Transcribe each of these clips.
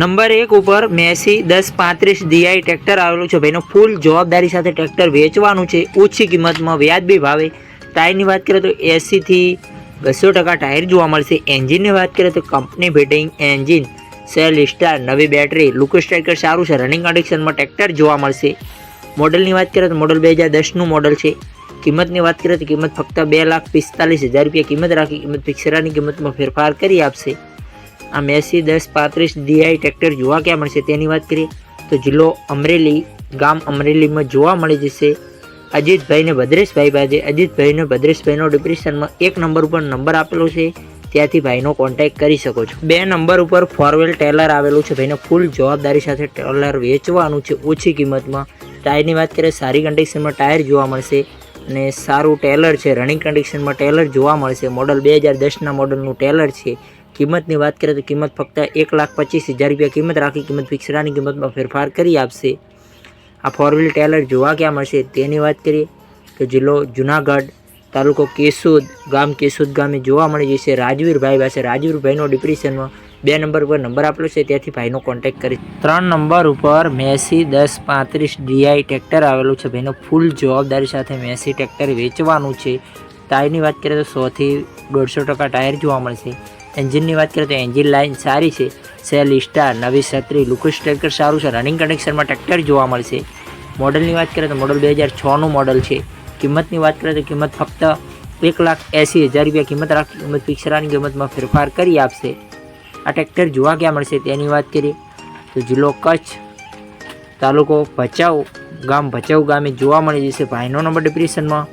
Number એક ઉપર Massey દસ પાંત્રીસ ડીઆઈ ટ્રેક્ટર આવેલું છે. ભાઈનો ફૂલ જવાબદારી સાથે ટ્રેક્ટર વેચવાનું છે. ઓછી કિંમતમાં વ્યાજબી ભાવે. ટાયરની વાત કરીએ તો એંસીથી બસો ટકા ટાયર જોવા મળશે. એન્જિનની વાત કરીએ તો company fitting engine, self start, નવી બેટરી લુકસ સ્ટ્રાઇકર સારું છે. રનિંગ કન્ડિશનમાં ટ્રેક્ટર જોવા મળશે. મોડલની વાત કરીએ તો મોડલ બે હજાર દસનું મોડલ છે. કિંમતની વાત કરીએ તો કિંમત ફક્ત બે લાખ પિસ્તાલીસ હજાર રૂપિયા કિંમત રાખી. કિંમત ફિક્સરાની કિંમતમાં ફેરફાર કરી આપશે. આ મેસી દસ પાંત્રીસ ડીઆઈ ટ્રેક્ટર જોવા ક્યાં મળશે તેની વાત કરીએ, તો જિલ્લો અમરેલી, ગામ અમરેલીમાં જોવા મળી જશે. અજીતભાઈને ભદ્રેશભાઈ પાસે. અજીતભાઈને ભદ્રેશભાઈનો ડિપ્રેશનમાં એક નંબર ઉપર નંબર આપેલો છે. ત્યાંથી ભાઈનો કોન્ટેક્ટ કરી શકો છો. બે નંબર ઉપર ફોરવેલ ટેલર આવેલું છે. ભાઈને ફૂલ જવાબદારી સાથે ટેલર વેચવાનું છે ઓછી કિંમતમાં. ટાયરની વાત કરીએ, સારી કન્ડિશનમાં ટાયર જોવા મળશે અને સારું ટેલર છે. રનિંગ કન્ડિશનમાં ટેલર જોવા મળશે. મોડલ બે હજાર દસના મોડલનું ટેલર છે. કિંમતની વાત કરીએ તો કિંમત ફક્ત એક લાખ પચીસ હજાર રૂપિયા કિંમત રાખી કિંમત ફિક્સરાની કિંમતમાં ફેરફાર કરી આપશે. આ ફોર વ્હીલ ટેલર જોવા ક્યાં મળશે? તેની વાત કરીએ તો જિલ્લો જુનાગઢ તાલુકો કેસુદ ગામ કેસુદ ગામે જોવા મળી જશે રાજવીરભાઈ પાસે રાજવીરભાઈનો ડિપ્રેશનમાં બે નંબર પર નંબર આપેલો છે. ત્યાંથી ભાઈનો કોન્ટેક્ટ કરી ત્રણ નંબર ઉપર મેસી દસ પાંત્રીસ ડીઆઈ ટ્રેક્ટર આવેલું છે. ભાઈનો ફૂલ જવાબદારી સાથે મેસી ટ્રેક્ટર વેચવાનું છે. ટાયરની વાત કરીએ તો સોથી દોઢસો ટકા ટાયર જોવા મળશે. એન્જિનની વાત કરીએ તો એન્જિન લાઇન સારી છે. સેલ સ્ટાર નવી છત્રી, લુકસ ટ્રેક્ટર સારું છે. રનિંગ કન્ડિશનમાં ટ્રેક્ટર જોવા મળશે મોડલની વાત કરીએ તો મોડલ બે હજાર છનું મોડલ છે. કિંમતની વાત કરીએ તો કિંમત ફક્ત એક લાખ એંસી હજાર રૂપિયા કિંમત રાખી, કિંમત ફિક્સરાની કિંમતમાં ફેરફાર કરી આપશે. આ ટ્રેક્ટર જોવા ક્યાં મળશે તેની વાત કરીએ તો જિલ્લો કચ્છ તાલુકો ભચાઉ ગામ ભચાઉ ગામે જોવા મળી જશે ભાઈનો નંબર ડિપ્રેશનમાં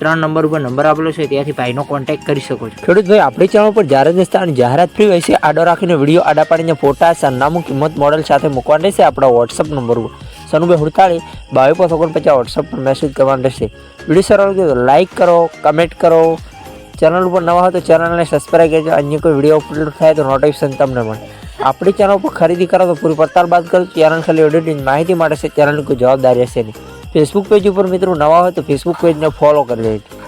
ત્રણ નંબર ઉપર નંબર આપેલો છે, ત્યાંથી ભાઈનો કોન્ટેક્ટ કરી શકો છો. ખેડૂત ભાઈ, આપણી ચેનલ પર જ્યારે દસ્તા અને જાહેરાત ફ્રી હોય છે, આડો રાખીને વીડિયો આડા પાડીને ફોટા, સરનામું, કિંમત મોડલ સાથે મૂકવાનું રહેશે, આપણા વોટ્સઅપ નંબર ઉપર. સનુભાઈ હુડતાળી, બાવીસ પાંચ ઓગણપચાસ વોટ્સઅપ પર મેસેજ કરવાનો રહેશે. વીડિયો સારો લાગે લાઇક કરો કમેન્ટ કરો. ચેનલ ઉપર નવા હોય તો ચેનલને સબસ્ક્રાઈબ કરજો, અન્ય કોઈ વીડિયો અપલોડ થાય તો નોટિફિકેશન તમને મળે. આપણી ચેનલ પર ખરીદી કરો તો પૂરી પડતાલ બાદ કરો ચેનલ ખાલી ઓડિટિંગ માહિતી માટે છે ચેનલની કોઈ જવાબદારી હશે નહીં. ફેસબુક પેજ ઉપર મિત્રો નવા હોય તો ફેસબુક પેજને ફોલો કરી લેજો.